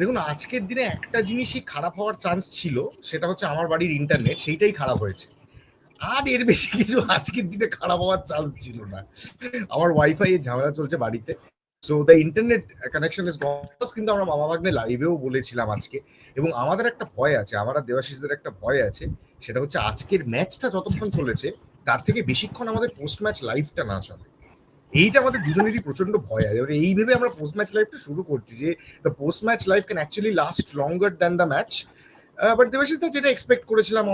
দেখুন, আজকের দিনে একটা জিনিসই খারাপ হওয়ার চান্স ছিল, সেটা হচ্ছে আমার বাড়ির ইন্টারনেট সেইটাই খারাপ হয়েছে। আর এর বেশি কিছু আজকের দিনে খারাপ হওয়ার চান্স ছিল না। আমার ওয়াইফাই এর ঝামেলা চলছে বাড়িতে। So the internet connection is goes কিন্তু আমরা মামা ভাগ্নে লাইভেও বলেছিলাম আজকে। এবং আমাদের একটা ভয় আছে, আমার আর দেবাশিসদের একটা ভয় আছে, সেটা হচ্ছে আজকের ম্যাচটা যতক্ষণ চলেছে, তার থেকে বেশিক্ষণ আমাদের পোস্ট ম্যাচ লাইভটা না চলে। এইটা আমাদের দুজনেরই প্রচণ্ড ভয় আছে এবারে এই ভেবে আমরা পোস্ট ম্যাচ লাইভটা শুরু করছি যে the post match live can actually last longer than the match but Debashis da, যেটা এক্সপেক্ট করেছিলাম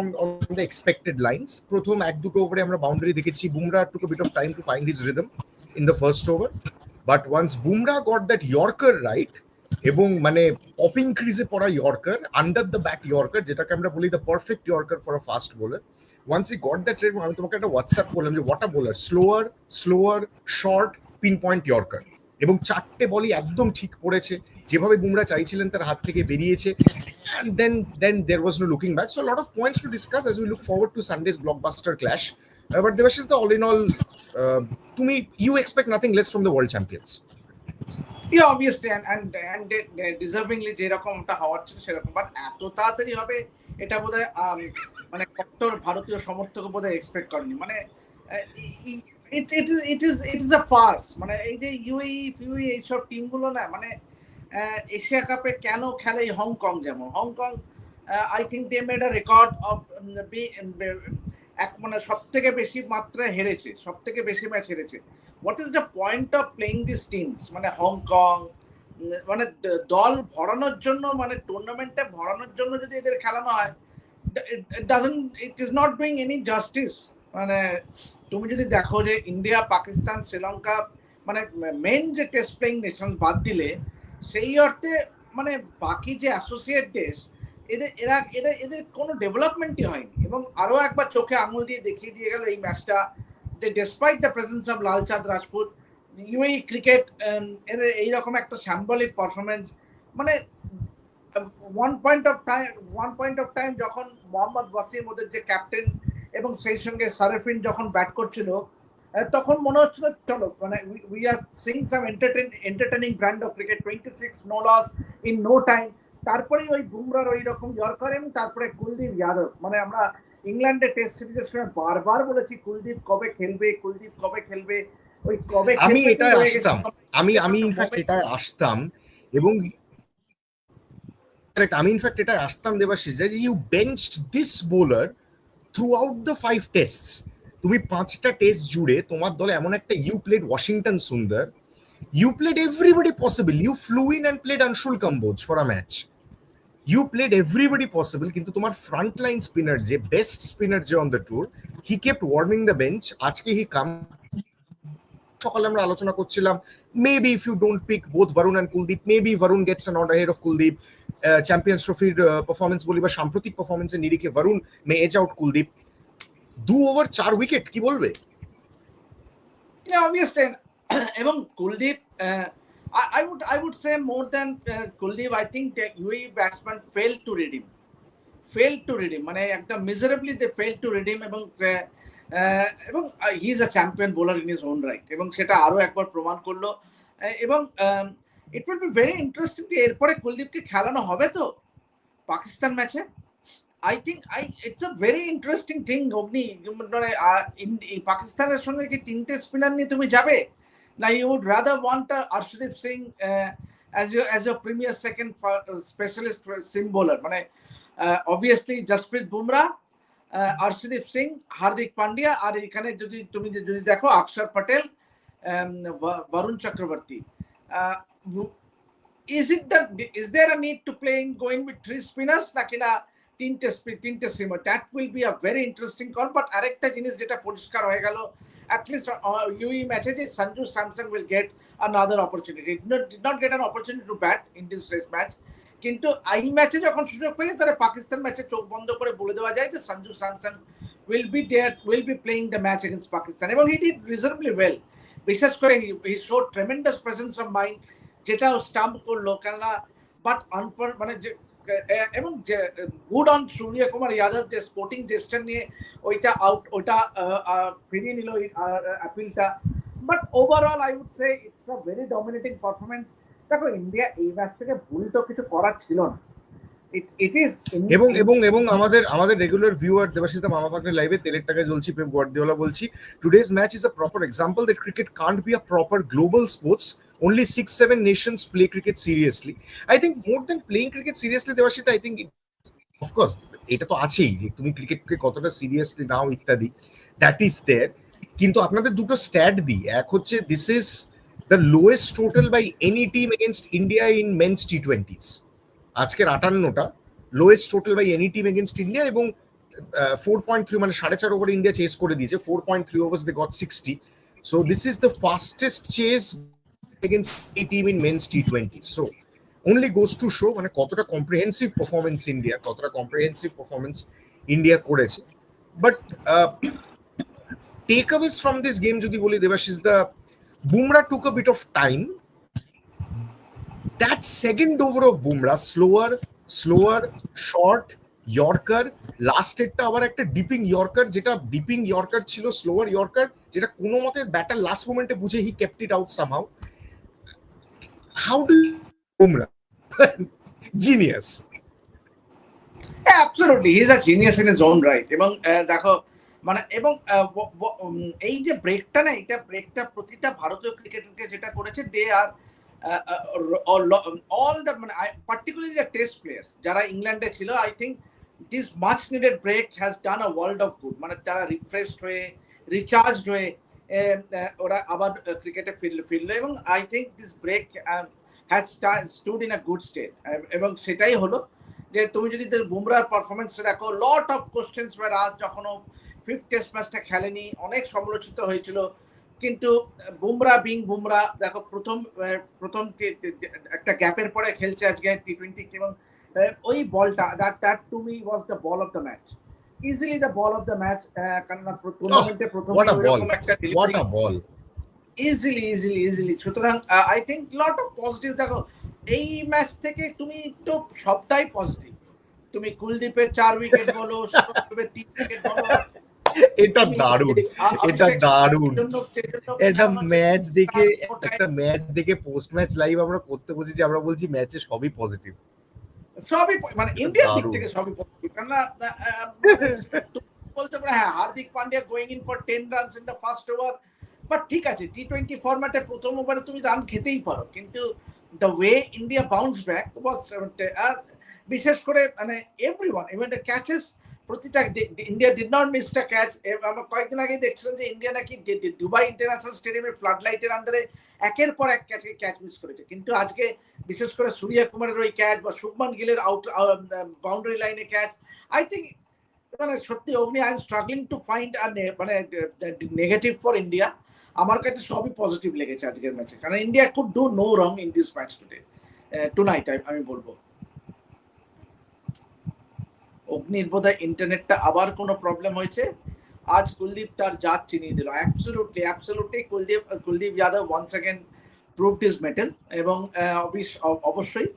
এক্সপেক্টেড লাইন্স প্রথম এক দুটো ওভারে আমরা বাউন্ডারি দেখেছি। Bumrah took bit of time to find his rhythm in the first over but once Bumrah got that yorker right এবং মানে পপিং ক্রিজে পড়া yorker under the back yorker যেটাকে আমরা বলি the perfect yorker for a fast bowler once he got that red আমি তোমাকে একটা হোয়াটসঅ্যাপ করলাম যে what a bowler slower slower short pinpoint yorker এবং চারটে বলই একদম ঠিক পড়েছে যেভাবে বুমরা চাইছিলেন তার হাত থেকে বেরিয়েছে was no looking back so a lot of points to discuss as we look forward to sunday's blockbuster clash uh, but Devashish, the all in all uh, to me you expect nothing less from the world champions Yeah, obviously, and and and deservingly যেরকমটা হওয়ার ছিল সেরকম but এত তাড়াতাড়ি হবে এটা বোধহয় মানে কট্টর ভারতীয় সমর্থক বোধহয় এক্সপেক্ট করেনি। মানে it it it is it is a farce মানে এই যে ইউই ফিউই এইসব টিমগুলো না মানে এশিয়া কাপে কেন খেলে হংকং যেমন? Hong Kong I think they made a record of এক মানে সব থেকে বেশি মাত্রায় হেরেছে সব থেকে বেশি ম্যাচ হেরেছে। What is the point of playing this teams মানে হংকং মানে দল ভরানোর জন্য মানে টুর্নামেন্টে ভরানোর জন্য যদি এদের খেলানো হয় doesn't it is not doing any justice মানে তুমি যদি দেখো যে ইন্ডিয়া পাকিস্তান শ্রীলঙ্কা মানে মেন যে টেস্ট প্লেইং নেশন বাদ দিলে, সেই অর্থে মানে বাকি যে অ্যাসোসিয়েট দেশ, এদের, এরা, এদের এদের কোনো ডেভেলপমেন্টই হয়নি। এবং আরও একবার চোখে আঙুল দিয়ে দেখিয়ে দিয়ে গেল এই ম্যাচটা যে despite the presence of Lalchand Rajput UAE cricket এর এইরকম একটা স্যাম্বলিক পারফরমেন্স মানে one point of time one point of time যখন মোহাম্মদ ওয়াসিম ওদের যে ক্যাপ্টেন এবং সেই সঙ্গে সারেফিন যখন ব্যাট করছিল তখন মনে হচ্ছিল চলো মানে we are seeing some entertain entertaining brand of cricket twenty six no loss in no time তারপরেই ওই বুমরার ওই রকম ইয়র্কার এবং তারপরে কুলদীপ যাদব মানে আমরা ইংল্যান্ডে টেস্ট সিরিজের সময় বারবার বলেছি কুলদীপ কবে খেলবে কুলদীপ কবে খেলবে ওই কবে আমি গেছে। আসতাম আমি আমি ইনফ্যাক্ট এটাই আসতাম এবং Correct, আমি ইনফ্যাক্ট এটা আসতাম দেবাশিস যে you benched this bowler throughout the five test তুমি পাঁচটা টেস্ট জুড়ে তোমার দলে এমন একটা you played Washington Sundar. You played everybody possible you flew in and played Anshul Kamboj for a match you played everybody possible কিন্তু তোমার front line spinner যে বেস্ট স্পিনার যে on the tour he kept warming the bench আজকে he come সকালে আমরা আলোচনা করছিলাম maybe if you don't pick both Varun and Kuldeep maybe Varun gets an order head of Kuldeep Champions ট্রফির performance বলি বা সাম্প্রতিক পারফরমেন্সের নিরিখে Varun may edge out Kuldeep দু ওভার চার উইকেট কি বলবে? এবং Kuldeep uh, I, I would say more than uh, Kuldeep, I think the UAE batsman failed read him. Failed. মানে একটা miserably they to read him এবং uh, uh, এবং he is a champion bowler in his own right এবং সেটা আরও একবার প্রমাণ করল। এবং it will be very interesting এরপরে কুলদীপকে খেলানো হবে তো পাকিস্তান ম্যাচে। I think I it's a very interesting thing Agni. মানে পাকিস্তানের সঙ্গে কি তিনটে স্পিনার নিয়ে তুমি যাবে? না you would rather want Arshdeep Singh as your as your premier second specialist seam bowler মানে অবভিয়াসলি জসপ্রীত বুমরা আর্শদীপ সিং হার্দিক পান্ডিয়া আর এখানে যদি তুমি যদি দেখো অক্ষর Patel Varun Va- Varun Chakravarti. Uh, w- is it that is there a need to playing going with three spinners? নাকি না তিনটে স্পি- তিনটে seamer that will be a very interesting call but আরেকটা জিনিস যেটা পরিষ্কার হয়ে গেল অ্যাটলিস্ট ইউই ম্যাচে যে Sanju Samson will get another opportunity. Did not, did not get an opportunity to bat in this race match. কিন্তু এই ম্যাচে যখন সুযোগ পেয়ে তাহলে পাকিস্তান ম্যাচে চোখ বন্ধ করে বলে দেওয়া যায় যে Sanju Samson will be there will be playing the match against Pakistan এবং হি ডিড রিজনেবলি ওয়েল বিশেষ করে he show tremendous presence of mind যেটাও স্টাম্প করল, কেননা বাট আনফর মানে যে এবং যে গুড অন সূর্য কুমার যাদব যে স্পোর্টিং জেস্টার নিয়ে ওইটা আউট ওইটা ফিরিয়ে নিল অ্যাপিলটা but overall I would say it's a very dominating performance দেখো ইন্ডিয়া এই ম্যাচ থেকে ভুল তো কিছু করার ছিল না। এবং এবং এবং আমাদের আমাদের রেগুলার ভিউয়ার দেবাশিস দা মামা পাকনের লাইভে তেলের টাকায় জ্বলছি পেপ গোয়ার্দিওলা বলছি today's match is a proper example that cricket can't be a proper global sports only six, seven nations play cricket seriously. I think more than playing cricket seriously Debashis i think of course, এটা তো আছেই যে তুমি ক্রিকেটকে কতটা seriously নাও ইত্যাদি that is there কিন্তু আপনাদের দুটো স্ট্যাট দিই। এক হচ্ছে this is the lowest total by any team against India in men's T twenties আজকের আটান্নটা lowest total by any team against India এবং ফোর পয়েন্ট থ্রি মানে সাড়ে চার ওভারে ইন্ডিয়া চেস করে দিয়েছে। Four point three overs they got sixty so this is the fastest chase against a team in men's T twenty only goes to show মানে কতটা comprehensive performance India কতটা comprehensive performance India করেছে। But takeaways from this game যদি বলি Debashis da Bumrah took a bit of time that second over of Bumrah slower slower short yorker লাস্টেরটা আবার একটা dipping yorker যেটা dipping yorker ছিল slower yorker যেটা কোনো মতে ব্যাটার লাস্ট মোমেন্টে বুঝে he kept it out somehow do Bumrah genius absolutely he is a genius in his own right এবং আহ, দেখো মানে এবং উম, এই যে ব্রেকটা না এটা ব্রেকটা প্রতিটা ভারতীয় ক্রিকেটারকে যেটা করেছে দে আর অল দ্য মানে পার্টিকুলারলি দ্য টেস্ট প্লেয়ার্স যারা ইংল্যান্ডে ছিল I think this much needed break has done a world of good মানে তারা রিফ্রেশড হয়ে রিচার্জ হয়ে ওরা আবার ক্রিকেটে ফিরল, ফিরলো এবং I think this break has stood in a good state এবং সেটাই হলো যে তুমি যদি বুমরার পারফরমেন্স দেখো লট অফ কোশ্চেন্স ওয়ার আজ যখন ফিফথ টেস্ট ম্যাচটা খেলেনি, অনেক সমালোচিত হয়েছিল। কিন্তু বুমরা বিং বুমরা দেখো প্রথম প্রথম যে- যে একটা গ্যাপের পরে খেলছে আজকে টি টোয়েন্টি এবং ওই বলটা that that to me was the ball of the match easily the ball of the match কারণ টুর্নামেন্টে প্রথম. একটা delivery. A ball. Easily easily easily সুতরাং I think lot of positive দেখো এই ম্যাচ থেকে তুমি তো সবটাই পজিটিভ তুমি কুলদীপের চার উইকেট বলো সৌরভের তিন উইকেট বলো। এটা দারুণ এটা দারুণ। এটা ম্যাচ দেখে একটা ম্যাচ দেখে পোস্ট ম্যাচ লাইভ আমরা করতে বসেছি আমরা বলছি ম্যাচে সবই পজিটিভ সবই মানে ইন্ডিয়ার দিক থেকে সবই কারণ তুমি বলতে পারে হ্যাঁ Hardik Pandya going in for ten runs in the first over but ঠিক আছে টি টোয়েন্টি ফরম্যাটে প্রথম ওভারে তুমি রান খেতেই পারো কিন্তু the way India bounce back was আর বিশেষ করে মানে every one even the catches প্রতিটা India did not miss the catch আমরা কয়েকদিন আগে দেখছিলাম যে ইন্ডিয়া নাকি দুবাই ইন্টারন্যাশনাল স্টেডিয়ামে ফ্লাড লাইটের আন্ডারে একের পর এক ক্যাচে ক্যাচ মিস করেছে। কিন্তু আজকে বিশেষ করে সূর্য কুমারের ওই ক্যাচ বা শুভমান গিলের আউট বাউন্ডারি লাইনে ক্যাচ আই থিঙ্ক মানে সত্যি Agni I am struggling to find আর মানে নেগেটিভ ফর ইন্ডিয়া আমার কাছে সবই পজিটিভ লেগেছে আজকের ম্যাচে কারণ India could do no wrong in this match today tonight আমি বলব। অগ্নির বোধহয় ইন্টারনেটটা আবার কোনো প্রবলেম হয়েছে? আজ কুলদীপ তার জাত চিনিয়ে দিল। Absolutely absolutely Kuldeep Kuldeep Yadav once again proved his metal এবং অবশ্যই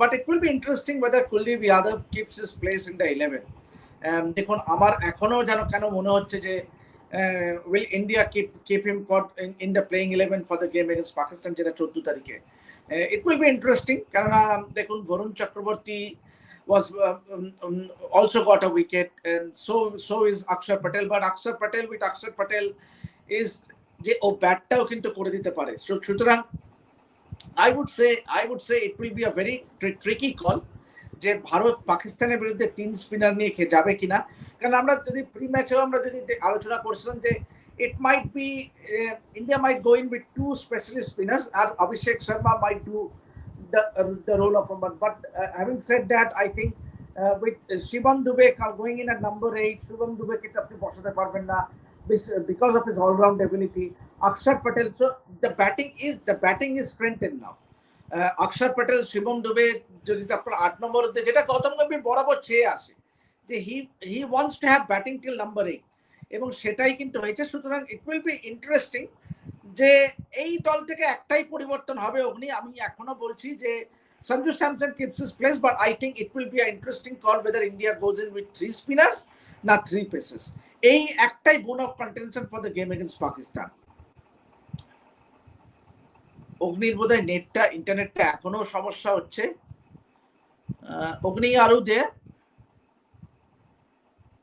but it will be interesting whether Kuldeep Yadav keeps his place in the eleven দেখুন, আমার এখনও যেন কেন মনে হচ্ছে যে will India keep keep him for in the playing eleven for the game against Pakistan যেটা চোদ্দ তারিখে? ইট উইল বি ইন্টারেস্টিং কেননা, দেখুন Varun Chakraborty was uh, um, um, also got a wicket. And so so is Akshar Patel. But Akshar Patel with Akshar Patel is যে ও ব্যাটটাও কিন্তু করে দিতে পারে। সুতরাং I would say I would say it will be a very tricky call যে ভারত পাকিস্তানের বিরুদ্ধে তিন স্পিনার নিয়ে যাবে কিনা। কারণ আমরা যদি প্রি ম্যাচেও আমরা যদি আলোচনা করছিলাম যে it might be India might go in with two specialist spinners R Abhishek Sharma might do the uh, the role of a but, uh, having said that I think uh, with uh, Shivam Dube co- going in at number eight Shivam Dube কে তো আপনি বসাতে পারবেন না because of his all-round ability Akshar Patel so the batting is the batting is strengthened now uh, Akshar Patel Shivam Dube যদি আপনার আট নম্বর যেটা গৌতম গম্ভীর বরাবর চেয়ে আসে যে he he wants to have batting till number eight এবং সেটাই কিন্তু হয়েছে সুতরাং ইট উইল বি ইন্টারেস্টিং যে এই দল থেকে একটাই পরিবর্তন হবে অগ্নি। আমি এখনও বলছি যে Sanju Samson keeps his place but I think it will be a interesting call whether India goes in with three spinners না থ্রি পেসেস এই একটাই bone of contention for the game against Pakistan অগ্নির বোধহয় নেটটা ইন্টারনেটটা এখনও সমস্যা হচ্ছে। অগ্নি আরও দে।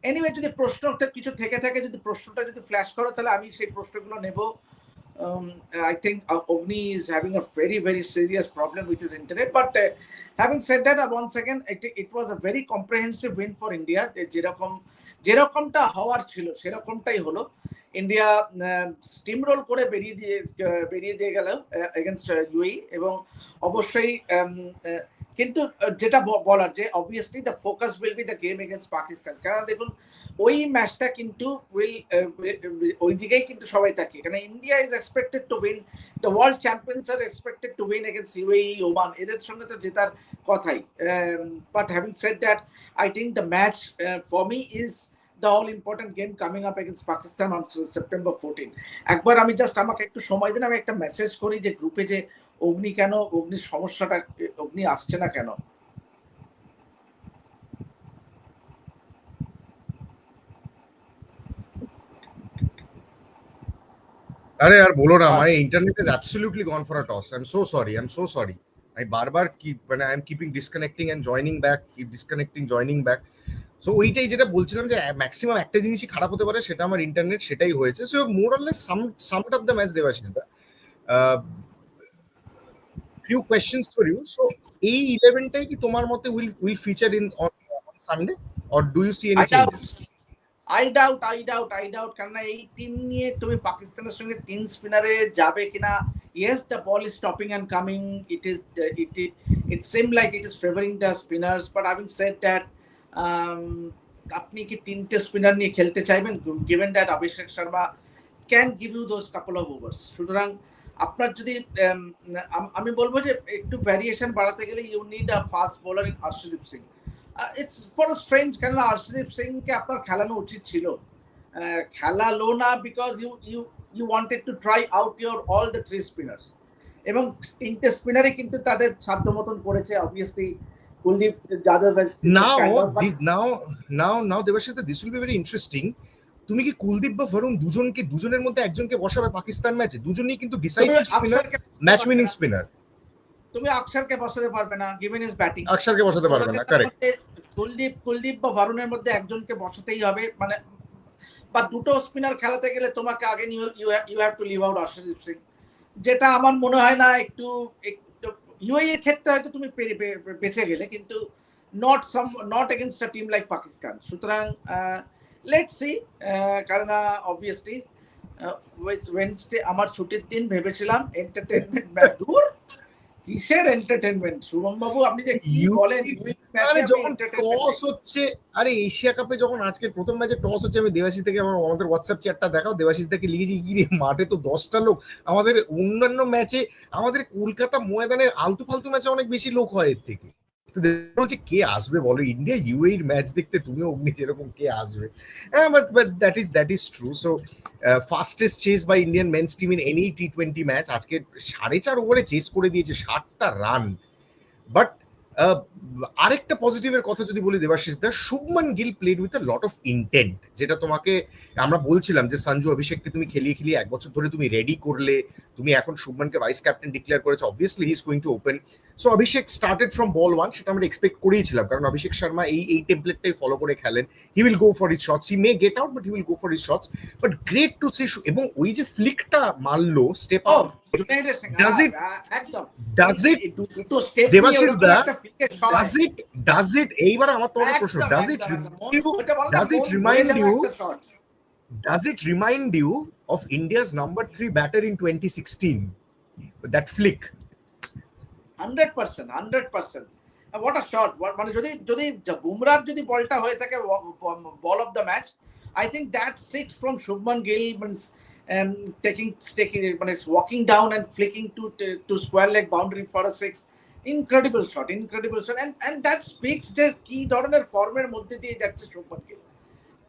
এনিওয়ে যদি প্রশ্ন কিছু থেকে থাকে, যদি প্রশ্নটা যদি ফ্ল্যাশ করো, তাহলে আমি সেই প্রশ্নগুলো নেব। I think Agni is having a very very serious problem with his internet but having said that one second it was a very comprehensive win for India যেরকম যেরকমটা হওয়ার ছিল সেরকমটাই হলো। ইন্ডিয়া স্টিম রোল করে বেরিয়ে দিয়ে বেরিয়ে দিয়ে গেল এগেনস্ট ইউই এবং অবশ্যই um, কিন্তু যেটা বলার যে obviously the focus will be the game against Pakistan কারণ দেখুন ওই ম্যাচটা কিন্তু উইল ওই দিকেই কিন্তু সবাই থাকে কারণ India is expected to win the world champions R expected to win against UAE Oman এদের সঙ্গে তো জেতার কথাই। But having said that I think the match for me is the all important game coming up against Pakistan on September fourteen একবার আমি just আমাকে একটু সময় দিন, আমি একটা মেসেজ করি যে গ্রুপে যে অগ্নি কেন, অগ্নির সমস্যাটা, অগ্নি আসছে না কেন? আরে আর বলো না আচ্ছা। মানে internet is absolutely gone for a toss I'm so sorry I'm so sorry আমি বারবার কি মানে I'm keeping disconnecting and joining back keep disconnecting joining back so ওইটাই যেটা বলছিলাম যে ম্যাক্সিমাম একটা জিনিসই খারাপ হতে পারে সেটা আমার ইন্টারনেট সেটাই হয়েছে। So more or less some summed up the match Debashis da. Few questions for you so এই ইলেভেনটাই কি তোমার মতে will will feature in on Sunday or do you see any changes I doubt I doubt I doubt কেননা এই team নিয়ে তুমি পাকিস্তানের সঙ্গে তিন স্পিনারে যাবে কিনা? Yes the ball is stopping and coming it is it it same like it is favouring the spinners but I said that আপনি কি তিনটে স্পিনার নিয়ে খেলতে চাইবেন? Given that Abhishek Sharma can give you those couple of overs সুতরাং আপনার যদি um, আমি বলব যে একটু ভ্যারিয়েশন বাড়াতে গেলে you need a fast bowler in Harshdeep Singh it's for strange কেননা হর্ষদীপ সিংকে আপনার খেলানো উচিত ছিল। খেলালো না because you you you wanted to try out your all the three spinners এবং তিনটে স্পিনারই কিন্তু তাদের সাধ্য মতন করেছে obviously Kuldeep Yadav the, now now now Debashis this will be very interesting তুমি কি কুলদীপ বা বরুণ দুজনকে দুজনের মধ্যে একজনকে বসাবে পাকিস্তান ম্যাচে দুজনই কিন্তু decisive spinner match winning spinner তুমি অক্ষরকে বসাতে পারবে না গিভেন ইজ ব্যাটিং অক্ষরকে বসাতে পারবে না কারেক্ট কুলদীপ কুলদীপ বা ভারুনের মধ্যে একজনকে বসাতেই হবে মানে বা দুটো স্পিনার খেলাতে গেলে তোমাকে আগে you have to leave out Arshdeep Singh. যেটা আমার মনে হয় না একটু ইউএই এর ক্ষেত্রে হয়তো তুমি বেঁচে গেলে কিন্তু not some not against a team like Pakistan সুতরাং লেট সি কারণ অবভিয়াসলি ওয়েনসডে আমার ছুটির দিন ভেবেছিলাম এন্টারটেনমেন্ট দূর? কিসের এন্টারটেনমেন্ট শুভম বাবু আপনি যে কি বলেন আরে যখন টস হচ্ছে আরে এশিয়া কাপে যখন আজকে প্রথম ম্যাচে টস হচ্ছে আমি দেবাশিস থেকে আমার আমাদের হোয়াটসঅ্যাপ চ্যাটটা দেখাও দেবাশিস থেকে লিখেছি কি রে মাঠে তো দশটা লোক। আমাদের অন্যান্য ম্যাচে আমাদের কলকাতা ময়দানে আলতু ফালতু ম্যাচে অনেক বেশি লোক হয় এর থেকে। তো কে আসবে বলো? ইন্ডিয়া ইউএই ম্যাচ দেখতে তুমিও অগ্নি যেরকম কে আসবে। হ্যাঁ but but that is that is true so fastest chase by Indian men's team in any T twenty match আজকে সাড়ে চার ওভারে চেস করে দিয়েছে ষাটটা রান বাট আরেকটা পজিটিভের কথা যদি বলি Debashis da Shubman Gill played with lot of intent যেটা তোমাকে, আমরা বলছিলাম যে, সঞ্জু অভিষেককে তুমি খেলিয়ে খেলিয়ে এক বছর ধরে তুমি রেডি করলে, তুমি এখন শুভমানকে ভাইস ক্যাপ্টেন ডিক্লেয়ার করেছ। Obviously he is going to open so Abhishek started from ball one সেটা আমরা এক্সপেক্ট করেইছিলাম কারণ অভিষেক শর্মা এই এই টেমপ্লেটটাই ফলো করে খেলেন। He will go for his shots he may get out but he will go for his shots but great to see এবং ওই যে ফ্লিকটা মারলো স্টেপ আউট Does it- একদম। ডাজ ইট দুটো step Debashis da, does does it does it এইবার আমার তোমার প্রশ্ন। Does it does it remind you- does it remind you of India's number three batter in 2016? That flick. Hundred percent hundred percent what a shot মানে যদি যদি বুমরার যদি বলটা হয়ে থাকে ball of the match I think that six from Shubman Gill means taking taking মানে walking down and flicking to to square leg boundary for a six incredible shot incredible shot and and that speaks যে কি ধরনের ফর্মের মধ্যে দিয়ে যাচ্ছে শুভমান গিল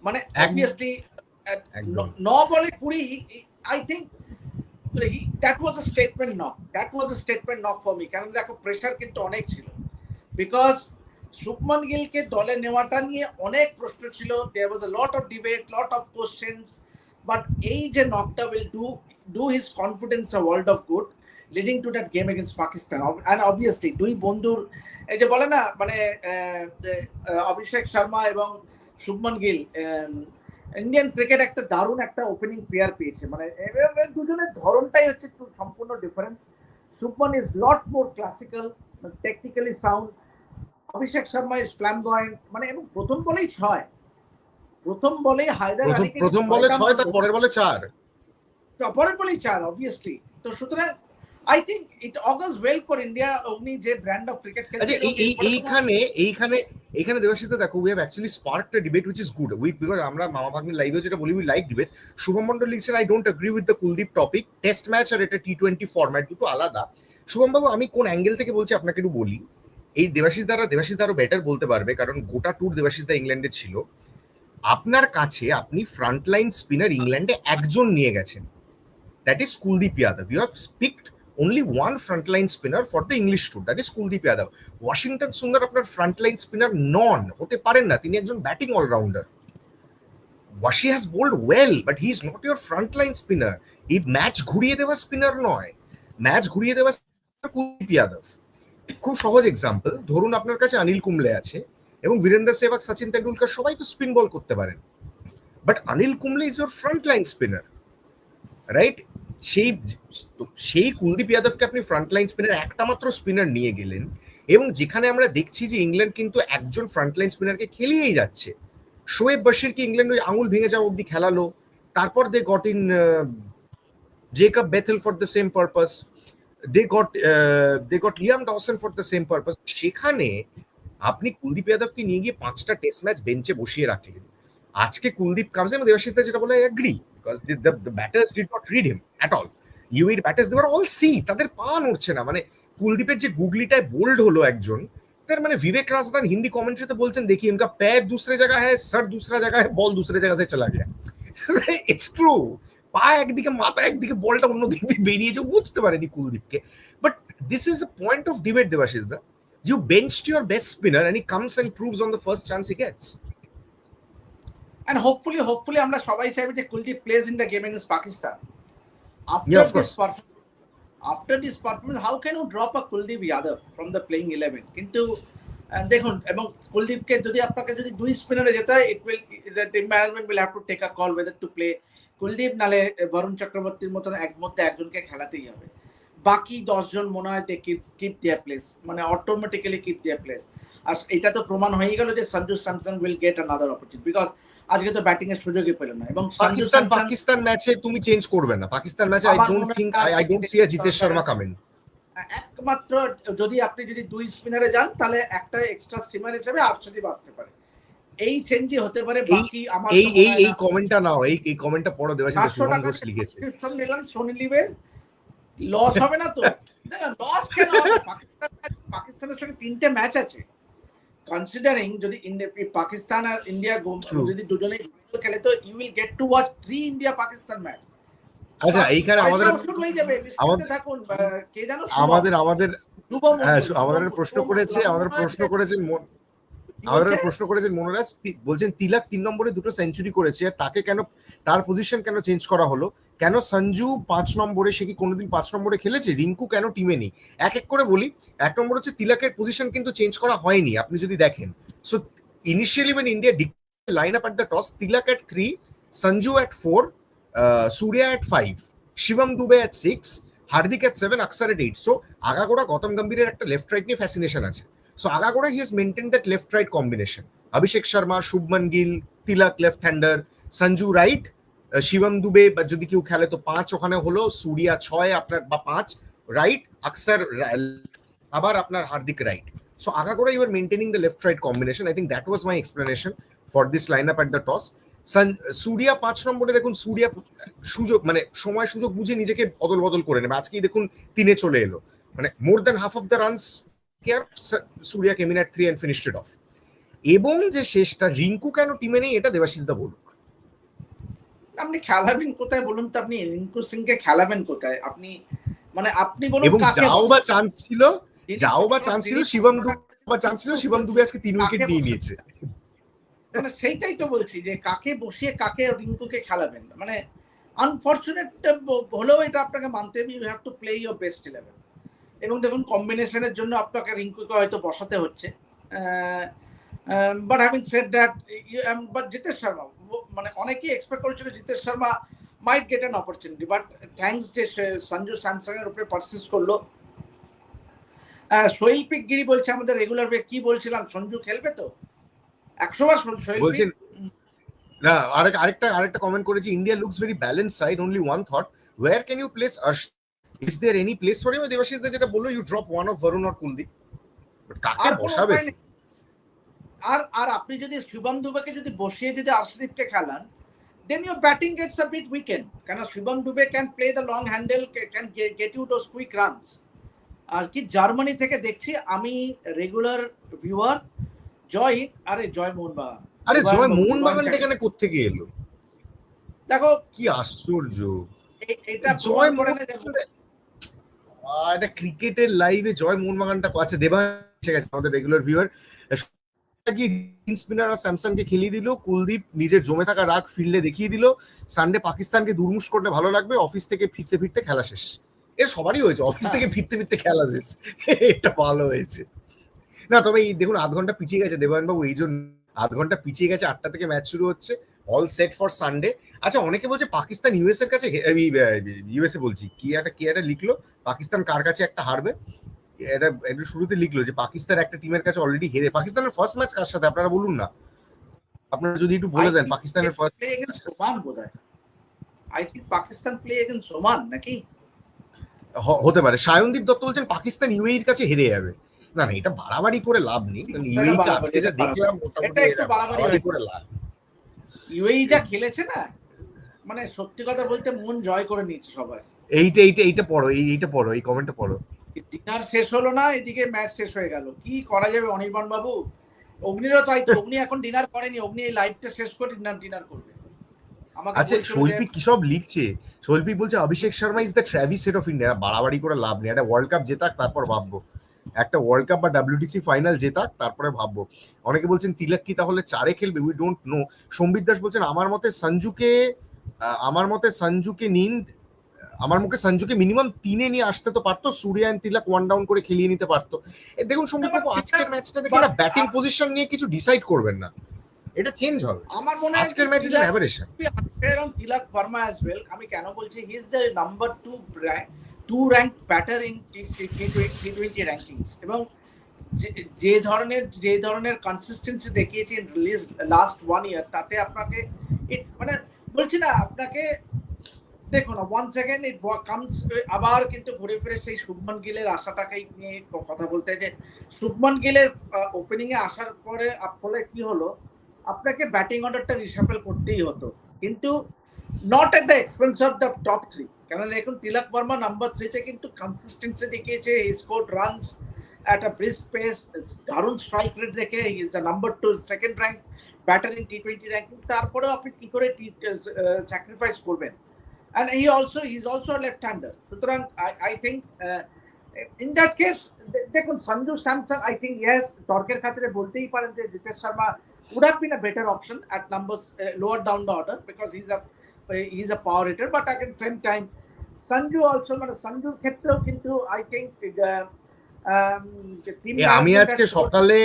মানে obviously. ন বলে কুড়ি I think that was a statement knock that was a statement knock for me কারণ দেখো প্রেশার কিন্তু অনেক ছিল। বিকজ শুভমান গিলকে দলে নেওয়াটা নিয়ে অনেক প্রশ্ন ছিল। There was a lot of debate lot of questions but এই যে নকটা will do do his confidence a world of good leading to that game against Pakistan and obviously দুই বন্ধুর, এই যে বলে না মানে অভিষেক শর্মা এবং শুভমন গিল ইন্ডিয়ান ক্রিকেট একটা দারুণ একটা ওপেনিং প্লেয়ার পেয়েছে। মানে দুজনের ধরনটাই হচ্ছে একটু সম্পূর্ণ difference Shubman is lot more classical technically sound Abhishek Sharma is flamboyant মানে এবং প্রথম বলেই ছয়। প্রথম বলেই হায়দার আলীকে প্রথম বলে ছয় তার পরের বলে চার। পরের বলেই চার অবভিয়াসলি তো সুতরাং I think it augurs well for India Agni যে ব্র্যান্ড অফ ক্রিকেট আচ্ছা এই এই এইখানে এইখানে এইখানে দেবাশিস দেখো we have actually spark a debate which is good we because আমরা মামা ভাগ্নি লাইভে যেটা বলি we like debate Shubham Mondal লিখছেন I don't agree with the Kuldeep topic test match আর এটা টি টোয়েন্টি ফরম্যাট দুটো আলাদা। শুভম বাবু আমি কোন অ্যাঙ্গেল থেকে বলছি আপনাকে একটু বলি। এই দেবাশিস দ্বারা দেবাশিস দ্বারা বেটার বলতে পারবে কারণ গোটা ট্যুর দেবাশিস দা ইংল্যান্ডে ছিল। আপনার কাছে আপনি ফ্রন্টলাইন স্পিনার ইংল্যান্ডে একজন নিয়ে গেছেন। That is Kuldeep Yadav you have picked only one frontline spinner for the English tour, that is Kuldeep Yadav. Washington Sundar আপনার ফ্রন্টলাইন স্পিনার নন হতে পারেন না তিনি একজন batting all rounder Washi has bowled well but he is not your frontline spinner এই match ঘুরিয়ে দেওয়া spinner নয়। ম্যাচ ঘুরিয়ে দেওয়া কুলদীপ যাদব খুব সহজ এক্সাম্পল ধরুন আপনার কাছে অনিল কুম্বলে আছে এবং বীরেন্দ্র সেহবাগ সচিন তেন্ডুলকার সবাই তো স্পিন বল করতে পারেন। But Anil Kumble is your frontline spinner right সেই সেই কুলদীপ যাদবকে আপনি ফ্রন্টলাইন স্পিনার একটা মাত্র স্পিনার নিয়ে গেলেন এবং যেখানে আমরা দেখছি যে ইংল্যান্ড কিন্তু একজন ফ্রন্টলাইন স্পিনারকে খেলিয়েই যাচ্ছে। শোয়েব বশিরকে ইংল্যান্ড ওই আঙুল ভেঙে যাওয়া অব্দি খেলালো। তারপর they got in Jacob Bethell for the same purpose they got they got Liam Dawson for the same purpose সেখানে আপনি কুলদীপ যাদবকে নিয়ে গিয়ে পাঁচটা টেস্ট ম্যাচ বেঞ্চে বসিয়ে রাখলেন। আজকে কুলদীপ কামস এবং দেবাশিস দা যেটা বলে agree because the the batters did not read him at all ইউইর batters দেওয়ার অল সি তাদের পা নড়ছে না। মানে কুলদীপের যে গুগলিটায় বোল্ড হলো একজন, তার মানে বিবেক রাজদান হিন্দি কমেন্ট্রিতে বলছেন, দেখি, ইনকা প্যার দুসরে জায়গা হ্যাঁ সার দুসরা জায়গা হ্যাঁ বল দুসরে জায়গা সে চলা গিয়া। ইটস ট্রু পা একদিকে, মাথা একদিকে, বলটা অন্য দিক দিয়ে বেরিয়েছে বুঝতে পারেনি কুলদীপকে। But this is a point of debate Debashis da. You bench to your best spinner and he comes and proves on the first chance he gets and hopefully hopefully আমরা সবাই চাইবে যে Kuldeep plays in the game against Pakistan. After Yeah, of this performance after this performance how can you drop a Kuldeep Yadav from the playing 11 কিন্তু দেখুন এবং কুলদীপকে যদি আপনাকে যদি দুই স্পিনারে যেতে হয় it will the team management will have to take a call whether to play Kuldeep নালে বরুণ চক্রবর্তীর মতন এক মধ্যে একজনকে খেলাতেই হবে বাকি দশজন মনে হয় they keep keep their place মানে অটোমেটিক্যালি কিপ দেয়ার প্লেস আর এটা তো প্রমাণ হয়ে গেল যে Sanju Samson will get another opportunity because আজকে তো ব্যাটিং এর সুযোগই পেল না। এবং পাকিস্তান পাকিস্তান ম্যাচে তুমি চেঞ্জ করবে না। পাকিস্তান ম্যাচে I don't think I don't see a Jitesh Sharma coming একমাত্র যদি আপনি যদি দুই স্পিনারে যান তাহলে একটা এক্সট্রা স্পিনার হিসেবে আটশোটি বাঁচতে পারে। এই চেঞ্জই হতে পারে বাকি আমার এই এই এই কমেন্টটা নাও এই এই কমেন্টটা পড়ো শুভম টাকা ঘোষ লিখেছে। সাবস্ক্রিপশন নিলাম সোনি লিভের লস হবে না তো? লস কেন পাকিস্তান পাকিস্তানের সঙ্গে তিনটে ম্যাচ আছে। কনসিডারিং যদি পাকিস্তান আর ইন্ডিয়া. যদি দুজনেই খেলে তো you will get to watch three India Pakistan match আচ্ছা এইখানে আমাদের আমাদের- থাকুন কে জানো আমাদের হ্যাঁ আমাদের প্রশ্ন করেছে আমাদের প্রশ্ন করেছেন মন- আমাদের প্রশ্ন করেছেন মনোরাজ বলছেন তিলাক তিন নম্বরে দুটো সেঞ্চুরি করেছে আর তাকে কেন তার পজিশন কেন চেঞ্জ করা হলো? কেন সঞ্জু পাঁচ নম্বরে, সে কি কোনোদিন পাঁচ নম্বরে খেলেছে? রিঙ্কু কেন টিমে নেই? এক এক করে বলি, এক নম্বর হচ্ছে তিলাকের পজিশন কিন্তু চেঞ্জ করা হয়নি, আপনি যদি দেখেন। So initially when India line up at the toss Tilak at three Sanju at four Surya at five Shivam Dube at six Hardik at seven Axar at eight so আগাগোড়া গৌতম গম্ভীরের একটা left right নিয়ে fascination আছে। So আগাগোড়া he has maintain that left right combination Abhishek Sharma, Shubman Gill, Tilak left hander Sanju right Shivam Dube বা যদি কেউ খেলে, তো পাঁচ ওখানে হলো সুরিয়া ছয় আপনার বা পাঁচ রাইট আকসার আবার আপনার হার্দিক রাইট সো আগাগোড়া you are maintaining the left right combination I think that was my explanation for this line up at the toss Surya পাঁচ নম্বরে দেখুন, সুরিয়া সুযোগ মানে সময় সুযোগ বুঝে নিজেকে অদল বদল করে নেবে। আজকেই দেখুন তিনে চলে এলো। মানে more than half of the runs care Surya came in three and finished off এবং যে শেষটা, রিঙ্কু কেন টিমে নেই, এটা দেবাশিস দা বলুক আপনি খেলাবেন কোথায় বলুন তো? আপনি রিঙ্কু সিংকে খেলাবেন কোথায়? আপনি মানে আপনি বলুন কাকে যাও বা চান্স ছিল যাও বা চান্স ছিল শিবম বা চান্স ছিল শিবম দুবে আজকে তিন উইকেট নিয়ে নিয়েছে। মানে সেইটাই তো বলছি যে কাকে বসিয়ে কাকে রিঙ্কুকে খেলাবেন? মানে আনফর্চুনেট হলেও এটা আপনাকে মানতে হবে you have to play your best eleven এবং দেখুন কম্বিনেশনের জন্য আপনাকে রিঙ্কুকে হয়তো বসাতে হচ্ছে। But having said that but Jitesh Sharma মানে অনেকেই এক্সপেক্ট করেছিল Jitesh Sharma might get an opportunity but thanks যে সঞ্জু স্যামসাং এর উপরে পারসিস্ট করল। শৈল্পিক গিরি বলছে আমাদের রেগুলার কি বলছিলাম? সঞ্জু খেলবে তো? একশো বার বলছেন না আরেক আরেকটা আরেকটা কমেন্ট করেছি India looks very balance side only one thought where can you place Arsh is any place for you Debashis যেটা বলল you drop one of Varun or Kuldeep but কাকে বসাবে। আর আর আপনি যদি শুভম দুবেকে যদি বসিয়ে যদি আরশদীপকে খেলান then your batting gets a bit weakened কেন Shubham Dube can play the long handle can get you those quick runs আর কি জার্মানি থেকে দেখছি আমি রেগুলার ভিউয়ার জয় আরে জয় মোহনবাগান। আরে জয় মোহনবাগান। এখানে কোত্থেকে এলো? দেখো কি আশ্চর্য। এটা জয় এটা ক্রিকেটের লাইভে জয় মোহনবাগানটা আচ্ছা দেবা এসে গেছে আমাদের রেগুলার ভিউয়ার কি স্পিনার আর স্যামসাংকে খেলিয়ে দিল? কুলদীপ নিজের জমে থাকা রাগ ফিল্ডে দেখিয়ে দিল। সানডে পাকিস্তানকে দুর্মুষ করলে ভালো লাগবে। অফিস থেকে ফিরতে ফিরতে খেলা শেষ। এর সবারই হয়েছে। অফিস থেকে ফিরতে ফিরতে খেলা শেষ। এটা ভালো হয়েছে। না, তবে এই দেখুন, আধ ঘণ্টা পিছিয়ে গেছে দেবায়ন বাবু এই জন্য আধ ঘণ্টা পিছিয়ে গেছে, আটটা থেকে ম্যাচ শুরু হচ্ছে, অল সেট ফর সানডে। আচ্ছা অনেকে বলছে পাকিস্তান ইউএস এর কাছে ইউএসএ বলছি, কি একটা কি একটা লিখলো? পাকিস্তান কার কাছে একটা হারবে? এটা একটু শুরুতে লিখলো যে পাকিস্তান একটা টিমের কাছে অলরেডি হেরে। পাকিস্তানের ফার্স্ট ম্যাচ কার সাথে? আপনারা বলুন না। আপনারা যদি একটু বলে দেন পাকিস্তানের ফার্স্ট প্লে এগেন্স্ট ওমান বোধহয়। I think Pakistan play against Oman নাকি? হতে পারে। সায়নদীপ দত্ত বলছেন পাকিস্তান ইউএই এর কাছে হেরে যাবে। না না এটা বাড়াবাড়ি করে লাভ নেই। কারণ ইউএই কে আজকে যা দেখলাম এটা একটু বাড়াবাড়ি বাড়াবাড়ি করে লাভ ইউএই যা খেলেছে না মানে সত্যি কথা বলতে মন জয় করে নিচ্ছে সবাই। এইটা এইটা এইটা পড়ো এই এইটা পড়ো এই কমেন্টটা পড়ো। ডিনার শেষ হলো না এদিকে ম্যাচ শেষ হয়ে গেল। কি করা যাবে অনির্বাণ বাবু? অগ্নিরও তাই তো অগ্নি এখন ডিনার করেনি অগ্নি এই লাইভটা শেষ করে ডিনার ডিনার করবে। আচ্ছা শৈল্পিক কি সব লিখছে? শৈল্পিক বলছে Abhishek Sharma is the Travis set of India বাড়াবাড়ি করে লাভ নেই একটা ওয়ার্ল্ড কাপ জেতাক তারপর ভাববো। একটা ওয়ার্ল্ড কাপ বা ডাব্লিউটিসি ফাইনাল জেতাক তারপরে ভাববো। অনেকে বলছেন তিলক কি তাহলে চারে খেলবে? উই ডোন্ট নো সম্বিত দাস বলছেন আমার মতে সঞ্জুকে আমার মতে সঞ্জুকে নিন আমার মুখে সঞ্জুকে মিনিমাম তিনে নিয়ে আসতে তো পারতো Surya and Tilak one down করে খেলিয়ে নিতে পারতো। দেখুন সম্বিত বাবু আজকের ম্যাচটা দেখে না ব্যাটিং পজিশন নিয়ে কিছু ডিসাইড করবেন না। এটা চেঞ্জ হবে। আমার মনে হয় আজকের match Tilak- aberration on Tilak Verma as well. আমি কেন বলছি he is the number two two rank batter in T twenty rankings এবং যে- যে ধরনের যে ধরনের কনসিস্টেন্সি দেখিয়েছে রিলিজ লাস্ট ওয়ান ইয়ার তাতে আপনাকে মানে বলছি না আপনাকে দেখুন ওয়ান সেকেন্ড ইট কামস আবার কিন্তু ঘুরে ফিরে সেই শুভমন গিলের আশাটাকে নিয়ে কথা বলতে যে, শুভমন গিলের ওপেনিং এ আসার পরে ফলে কি হলো? আপনাকে ব্যাটিং অর্ডারটা রিসাফেল করতেই হতো। কিন্তু not at the expense of the top three কেন দেখুন, তিলক বর্মা নাম্বার থ্রিতে কিন্তু কনসিস্টেন্সি দেখিয়েছে। Score runs at a brisk pace দারুণ স্ট্রাইক রেট রেখে is the number two second rank batter in T twenty ranking তারপরেও আপনি কি করে স্যাক্রিফাইস করবেন? And he also he is also left hander সুতরাং I think in that case দেখুন Sanju Samson I think yes তর্কের খাতিরে বলতেই পারেন যে Jitesh Sharma would have been a better option at numbers uh, lower down the order because he's a he's a power hitter. But at the same time, Sanju also মানে সঞ্জুর ক্ষেত্রেও কিন্তু I think আমি আজকে সকালে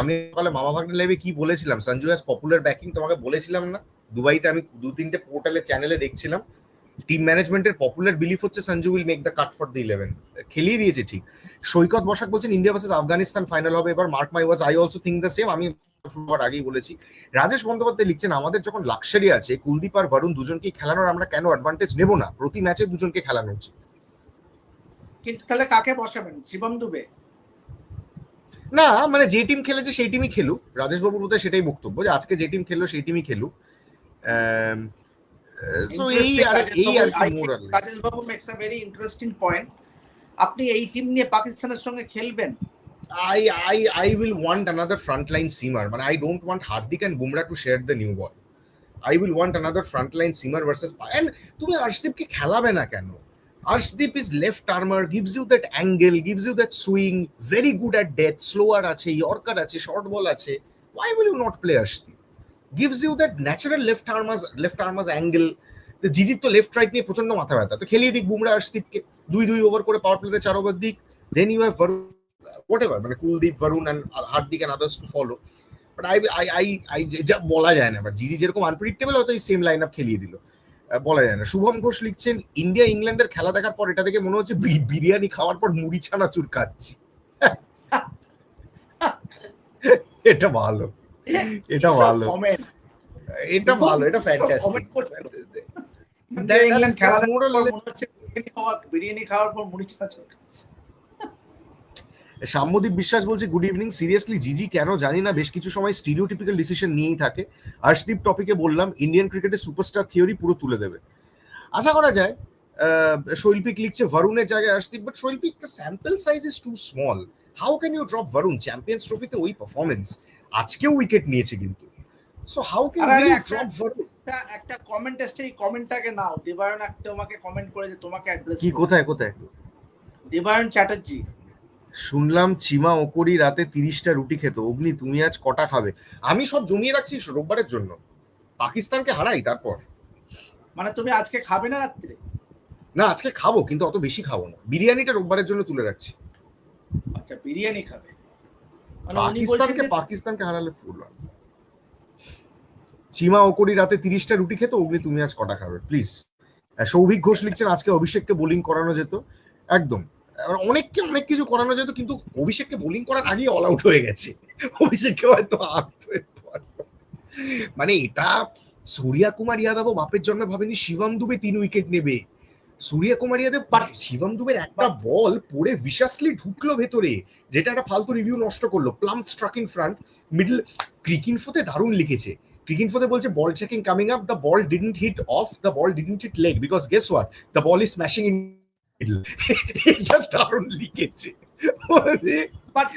আমি সকালে মামা ভাগ্নে লাইভে কি বলেছিলাম? সঞ্জু হ্যাজ পপুলার ব্যাকিং তোমাকে বলেছিলাম না? দুবাইতে আমি দু তিনটে পোর্টালে চ্যানেলে দেখছিলাম। টিম ম্যানেজমেন্টের পপুলার বিলিফ হচ্ছে Sanju will make the cut for the eleven খেলিয়ে দিয়েছে ঠিক। সৈকত বসাক বলছেন ইন্ডিয়া ভার্সেস আফগানিস্তান ফাইনাল হবে। এবার mark my was I also think the same আমি শুরু হওয়ার আগেই বলেছি। রাজেশ বন্দ্যোপাধ্যায় লিখছেন আমাদের যখন লাক্সারি আছে কুলদীপ আর বরুণ দুজনকে খেলানোর আমরা কেন অ্যাডভান্টেজ নেব না? প্রতি ম্যাচে দুজনকে খেলানো উচিত। কিন্তু তাহলে কাকে বসাবেন? শিবম দুবে? না মানে যে টিম খেলেছে সেই টিমই খেলুক। রাজেশ বাবুর বোধহয় সেটাই বক্তব্য যে আজকে যে টিম খেললো সেই টিমই খেলুক। তো এই আর এই আর কি মোর Rajesh Babu makes a very interesting point আপনি এই টিম নিয়ে পাকিস্তানের সঙ্গে খেলবেন? I I I will want another frontline seamer, but I don't want Hardik and Bumrah to share the new ball. I will want another frontline seamer versus and তুমি আর্শদীপকে খেলাবে না কেন? Arshdeep is left armer gives you that angle gives you that swing very good at death slower আছে yorker আছে short ball আছে। Why will you not play Arshdeep gives you that natural left armers left armers angle তো জিজির তো left right নিয়ে প্রচণ্ড মাথা ব্যথা। তো খেলিয়ে দিক বুমরা আর্শদীপকে দুই দুই ওভার করে পাওয়ার প্লেতে চার ওভার দিক। Then you have Varun whatever মানে Kuldeep Varun and Hardik and others to follow but I I I I যা বলা যায় না বাট জিজি যেরকম আনপ্রেডিক্টেবল হয়তো এই সেম লাইন আপ খেলিয়ে দিল। বলা যায় না। শুভম ঘোষ লিখছেন ইন্ডিয়া ইংল্যান্ডের খেলা দেখার পর এটা দেখে মনে হচ্ছে বিরিয়ানি খাওয়ার পর মুড়ি চানাচুর খাচ্ছি এটা ভালো। এটা ভালো। এটা ভালো এটা ফ্যান্টাস্টিক বিরিয়ানি খাওয়ার পর মুড়ি সাম্যদীপ বিশ্বাস বলছে গুড ইভিনিং সিরিয়াসলি জিজি কেন জানি না বেশ কিছু সময় স্টিরিওটিপিক্যাল ডিসিশন নিয়েই থাকে। আর্শদীপ টপিকে বললাম ইন্ডিয়ান ক্রিকেটের সুপারস্টার থিওরি পুরো তুলে দেবে। আশা করা যায় শৈল্পিক লিখছে ভারুনের জায়গায় Arshdeep but Shoilpik the sample size is too small how can you drop Varun champions ট্রফিতে ওই পারফরমেন্স আজকেও উইকেট নিয়েছে কিন্তু। সো হাউ ক্যান একটা- কমেন্ট এসছে এই কমেন্টটাকে নাও। দেবায়ন একটা তোমাকে কমেন্ট করে যে তোমাকে অ্যাড্রেস কি কোথায় কোথায়? দেবায়ন চ্যাটার্জি। শুনলাম চিমা ওকরি রাতে তিরিশটা রুটি খেত। অগ্নি তুমি আজ কটা খাবে? আমি সব জমিয়ে রাখছি রোববারের জন্য। পাকিস্তানকে হারাই তারপর? মানে তুমি আজকে খাবে না রাত্রে? না আজকে খাব কিন্তু অত বেশি খাব না। বিরিয়ানিটা রোববারের জন্য তুলে রাখছি। আচ্ছা বিরিয়ানি খাবে। পাকিস্তানকে পাকিস্তানকে হারালে ফুললাম চিমা ওকরি রাতে তিরিশটা রুটি খেত অগ্নি তুমি আজ কটা খাবে? প্লিজ সৌভিক ঘোষ লিখছেন আজকে অভিষেককে বোলিং করানো যেত। একদম। অনেককে অনেক কিছু করানো যেত কিন্তু অভিষেককে বোলিং করার আগেই অল আউট হয়ে গেছে। অভিষেককে হয়তো আউট হয়ে মানে এটা সূর্যা কুমার যাদবও বাপের জন্য ভাবেনি শিবম দুবে তিন উইকেট নেবে। সূর্যা কুমার যাদব But- শিবম দুবের একটা বল পড়ে ভিশাসলি ঢুকলো ভেতরে যেটা একটা ফালতু রিভিউ নষ্ট করল। Plumb struck in front middle ক্রিকিনফোতে দারুণ লিখেছে। ক্রিকিনফোতে বলছে ball checking coming up the ball didn't hit off the ball didn't hit leg because guess what the ball is smashing in middle এটা দারুণ লিখেছে। বাট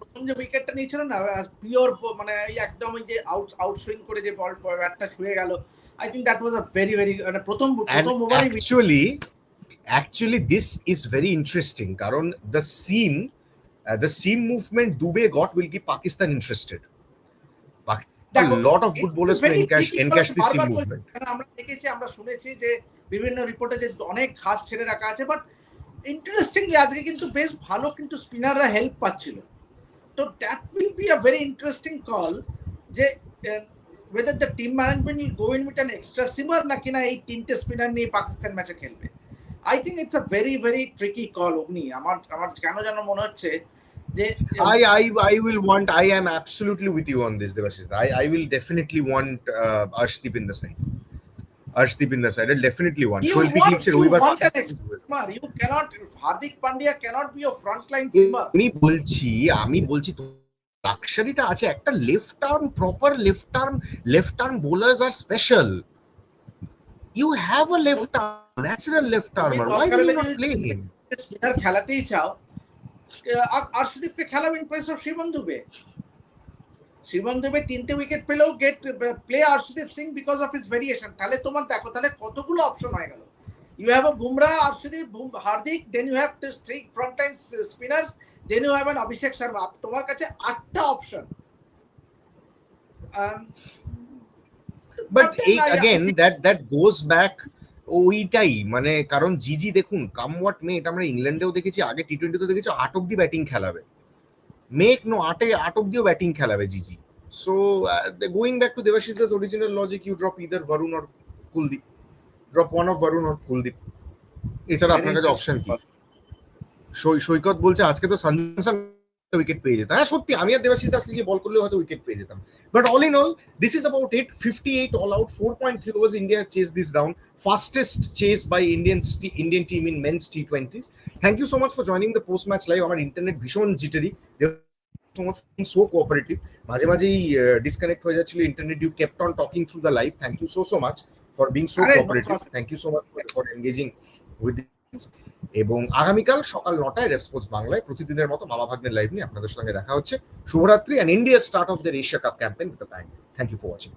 প্রথম যে উইকেটটা নিয়েছিল না পিওর মানে একদম যে আউট আউট সুইং করে যে বল ব্যাটটা ছুঁয়ে গেল I think that was a very very মানে প্রথম প্রথম and ওভারেই actually actually this is very interesting কারণ the seam uh, the seam movement Dubey got will keep Pakistan interested a lot of good bowlers will encash encash the seam movement আমরা দেখেছি আমরা শুনেছি যে বিভিন্ন রিপোর্টে যে অনেক ঘাস ছেড়ে রাখা আছে বাট ইন্টারেস্টিংলি আজকে কিন্তু বেশ ভালো কিন্তু স্পিনাররা হেল্প পাচ্ছিল তো that will be a very interesting call যে whether the team management will go in with an extra seamer নাকি না এই তিনটে স্পিনার নিয়ে পাকিস্তান ম্যাচে খেলবে I think it's a very very tricky call Agni আমার আমার কেন যেন মনে হচ্ছে যে I, I I will want I am absolutely with you on this Devashish I, I will definitely want uh, Arshdeep in the side Arshdeep in the side I'll definitely want You Shulpik want- you রবিবার want an you cannot Hardik Pandya cannot be a frontline seamer. আমি বলছি আমি বলছি লাক্সারিটা আছে। একটা left arm proper left arm left arm bowlers R special you have a left arm natural left do you অস্কারের not জন্য- play him? Spinner খেলাতেই চাও আর্শদীপকে খেলাবে in place of Shivam Dube Shivam Dube তিনটে উইকেট পেলেও get play Arshdeep Singh because of his variation তাহলে তোমার দেখো, তাহলে কতগুলো অপশন হয়ে গেল। You have a Bumrah Arshdeep Hardik then you have three front line spinners then you have an Abhishek Sharma তোমার কাছে আটটা অপশন বাট এই again that that goes back ওইটাই মানে কারণ জিজি দেখুন কাম হোয়াট মে এটা আমরা ইংল্যান্ডেও দেখেছি আগে টি টোয়েন্টিতে দেখেছি আট অব্দি ব্যাটিং খেলাবে মেক নো আটে আট অব্দিও ব্যাটিং খেলাবে জিজি so going back to Debashis Das original logic you drop either Varun or Kuldeep drop one of Varun or Kuldeep এছাড়া আপনার কাছে অপশন কি সৈ- সৈকত বলছে আজকে তো সঞ্জু উইকেট পেয়ে যেতাম। হ্যাঁ সত্যি আমি আর দেবাশিস দাসকে গিয়ে বল করলে হয়তো উইকেট পেয়ে যেতাম। But all in all this is about it 58 all out 4.3 overs india have chased this down. Fastest chase by indian st- indian team in T t20s thank you so much for joining the post match live. আমার internet ভীষণ jittery so cooperative মাঝে মাঝেই disconnect হয়ে যাচ্ছিল internet you kept on talking through the live thank you so so much for being so cooperative thank you so much for engaging with এবং আগামীকাল সকাল নটায় রেসপন্স বাংলায় প্রতিদিনের মতো মামা ভাগ্নের লাইভ নিয়ে আপনাদের সঙ্গে দেখা হচ্ছে। শুভরাত্রি and India start of the Asia cup campaign with the bang thank you for watching